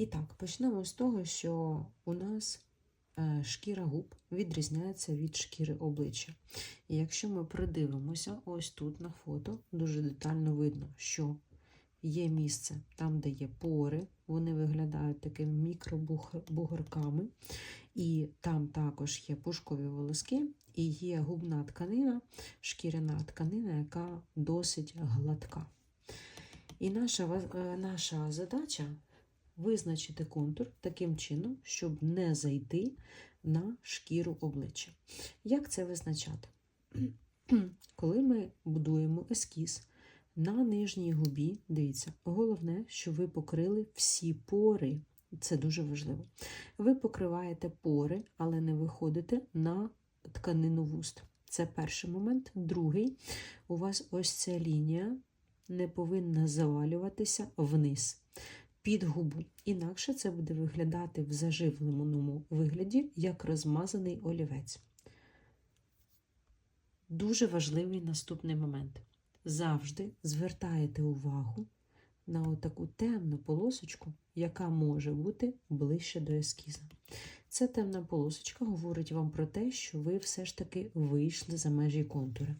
І так, почнемо з того, що у нас е, шкіра губ відрізняється від шкіри обличчя. І якщо ми придивимося, ось тут на фото дуже детально видно, що є місце там, де є пори, вони виглядають такими мікробугорками, і там також є пушкові волоски, і є губна тканина, шкіряна тканина, яка досить гладка. І наша, е, наша задача визначити контур таким чином, щоб не зайти на шкіру обличчя. Як це визначати? Коли ми будуємо ескіз на нижній губі, дивіться, головне, що ви покрили всі пори. Це дуже важливо. Ви покриваєте пори, але не виходите на тканину вуст. Це перший момент. Другий, у вас ось ця лінія не повинна завалюватися вниз під губу. Інакше це буде виглядати в заживленому вигляді, як розмазаний олівець. Дуже важливий наступний момент. Завжди звертаєте увагу на таку темну полосочку, яка може бути ближче до ескіза. Ця темна полосочка говорить вам про те, що ви все ж таки вийшли за межі контура.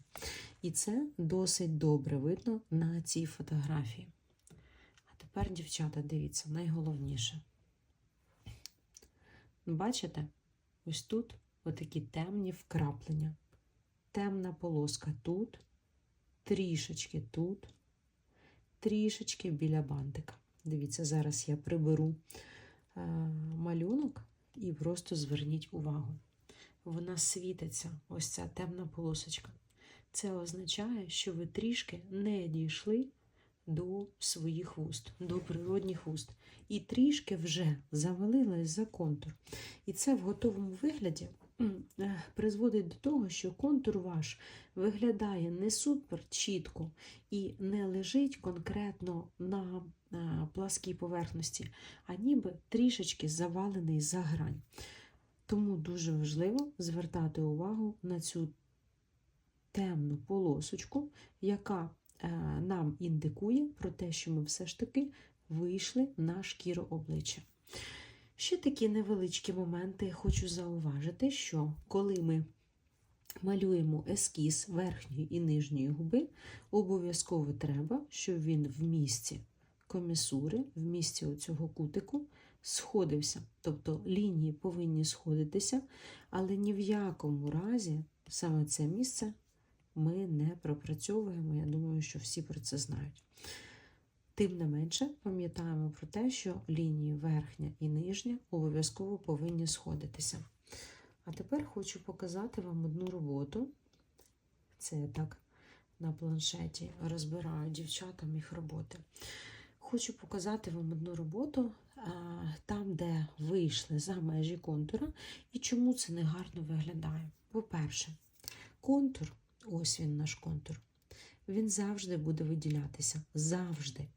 І це досить добре видно на цій фотографії. Тепер, дівчата, дивіться, найголовніше. Бачите? Ось тут отакі темні вкраплення. Темна полоска тут, трішечки тут, трішечки біля бантика. Дивіться, зараз я приберу е, малюнок і просто зверніть увагу. Вона світиться, ось ця темна полосочка. Це означає, що ви трішки не дійшли до своїх вуст, до природних вуст. І трішки вже завалилась за контур. І це в готовому вигляді е, призводить до того, що контур ваш виглядає не супер чітко і не лежить конкретно на е, пласкій поверхності, а ніби трішечки завалений за грань. Тому дуже важливо звертати увагу на цю темну полосочку, яка нам індикує про те, що ми все ж таки вийшли на шкіру обличчя. Ще такі невеличкі моменти хочу зауважити, що коли ми малюємо ескіз верхньої і нижньої губи, обов'язково треба, щоб він в місці комісури, в місці оцього кутику сходився. Тобто лінії повинні сходитися, але ні в якому разі саме це місце ми не пропрацьовуємо. Я думаю, що всі про це знають. Тим не менше, пам'ятаємо про те, що лінії верхня і нижня обов'язково повинні сходитися. А тепер хочу показати вам одну роботу. Це я так на планшеті розбираю дівчатам їх роботи. Хочу показати вам одну роботу, там, де вийшли за межі контура, і чому це не гарно виглядає. По-перше, контур, ось він наш контур, він завжди буде виділятися. Завжди.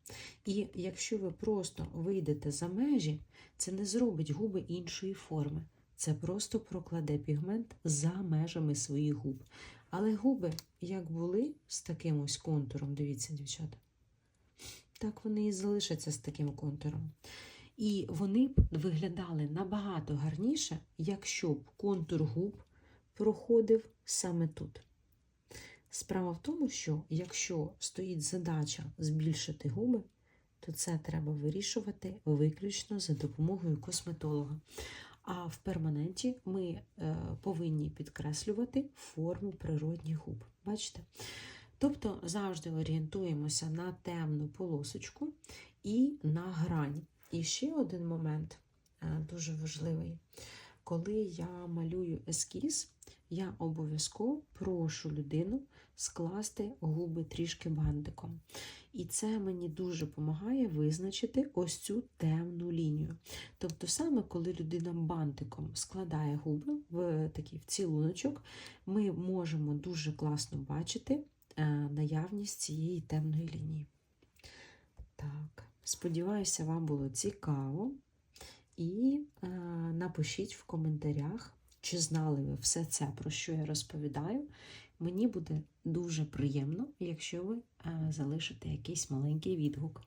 І якщо ви просто вийдете за межі, це не зробить губи іншої форми. Це просто прокладе пігмент за межами своїх губ. Але губи, як були з таким ось контуром, дивіться, дівчата, так вони і залишаться з таким контуром. І вони б виглядали набагато гарніше, якщо б контур губ проходив саме тут. Справа в тому, що якщо стоїть задача збільшити губи, то це треба вирішувати виключно за допомогою косметолога. А в перманенті ми е, повинні підкреслювати форму природних губ. Бачите? Тобто завжди орієнтуємося на темну полосочку і на грань. І ще один момент е, дуже важливий. Коли я малюю ескіз, я обов'язково прошу людину скласти губи трішки бантиком. І це мені дуже допомагає визначити ось цю темну лінію. Тобто, саме коли людина бантиком складає губи в такий в цілуночок, ми можемо дуже класно бачити е, наявність цієї темної лінії. Так, сподіваюся, вам було цікаво. І е, напишіть в коментарях, чи знали ви все це, про що я розповідаю. Мені буде дуже приємно, якщо ви е, залишите якийсь маленький відгук.